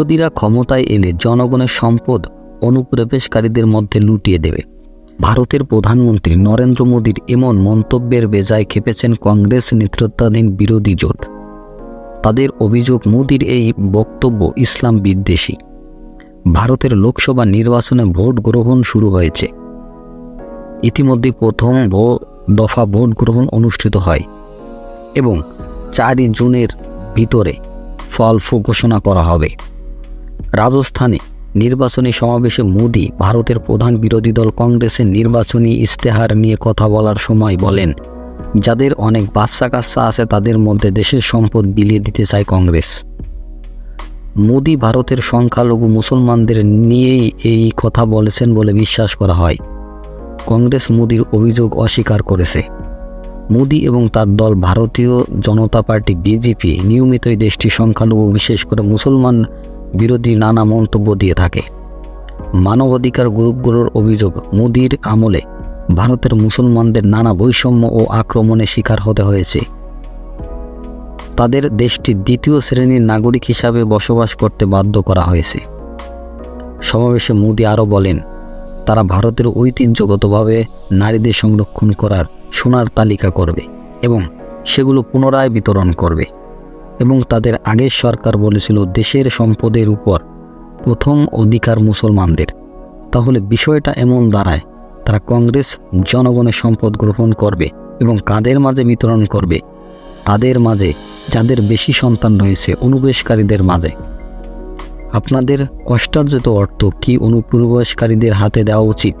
বিরোধীরা ক্ষমতায় এলে জনগণের সম্পদ অনুপ্রবেশকারীদের মধ্যে লুটিয়ে দেবে। ভারতের প্রধানমন্ত্রী নরেন্দ্র মোদীর এমন মন্তব্যের বেজায় খেপেছেন কংগ্রেস নেতৃত্বাধীন বিরোধী জোট। তাদের অভিযোগ, মোদীর এই বক্তব্য ইসলাম বিদ্বেষী। ভারতের লোকসভা নির্বাচনে ভোট গ্রহণ শুরু হয়েছে। ইতিমধ্যে প্রথম দফা ভোট গ্রহণ অনুষ্ঠিত হয় এবং চারই জুনের ভিতরে ফল ঘোষণা করা হবে। রাজস্থানে নির্বাচনী সমাবেশে মোদি ভারতের প্রধান বিরোধী দল কংগ্রেসের নির্বাচনী ইস্তেহার নিয়ে কথা বলার সময় বলেন, যাদের অনেক বাচ্চা কাচ্চা আছে, তাদের মধ্যে দেশের সম্পদ বিলিয়ে দিতে চায় কংগ্রেস। মোদি ভারতের সংখ্যালঘু মুসলমানদের নিয়েই এই কথা বলেছেন বলে বিশ্বাস করা হয়। কংগ্রেস মোদির অভিযোগ অস্বীকার করেছে। মোদি এবং তার দল ভারতীয় জনতা পার্টি বিজেপি নিয়মিতই দেশটি সংখ্যালঘু, বিশেষ করে মুসলমান বিরোধী নানা মন্তব্য দিয়ে থাকে। মানবাধিকার গ্রুপগুলোর অভিযোগ, মোদির আমলে ভারতের মুসলমানদের নানা বৈষম্য ও আক্রমণের শিকার হতে হয়েছে। তাদের দেশটি দ্বিতীয় শ্রেণির নাগরিক হিসাবে বসবাস করতে বাধ্য করা হয়েছে। সমাবেশে মোদি আরও বলেন, তারা ভারতের ঐতিহ্যগতভাবে নারীদের সংরক্ষণ করার সোনার তালিকা করবে এবং সেগুলো পুনরায় বিতরণ করবে। এবং তাদের আগের সরকার বলেছিল দেশের সম্পদের উপর প্রথম অধিকার মুসলমানদের। তাহলে বিষয়টা এমন দাঁড়ায়, তারা কংগ্রেস জনগণের সম্পদ গ্রহণ করবে এবং কাদের মাঝে বিতরণ করবে? তাদের মাঝে, যাদের বেশি সন্তান রয়েছে অনুবেশকারীদের মাঝে। আপনাদের কষ্টার্জিত অর্থ কি অনুপ্রবেশকারীদের হাতে দেওয়া উচিত?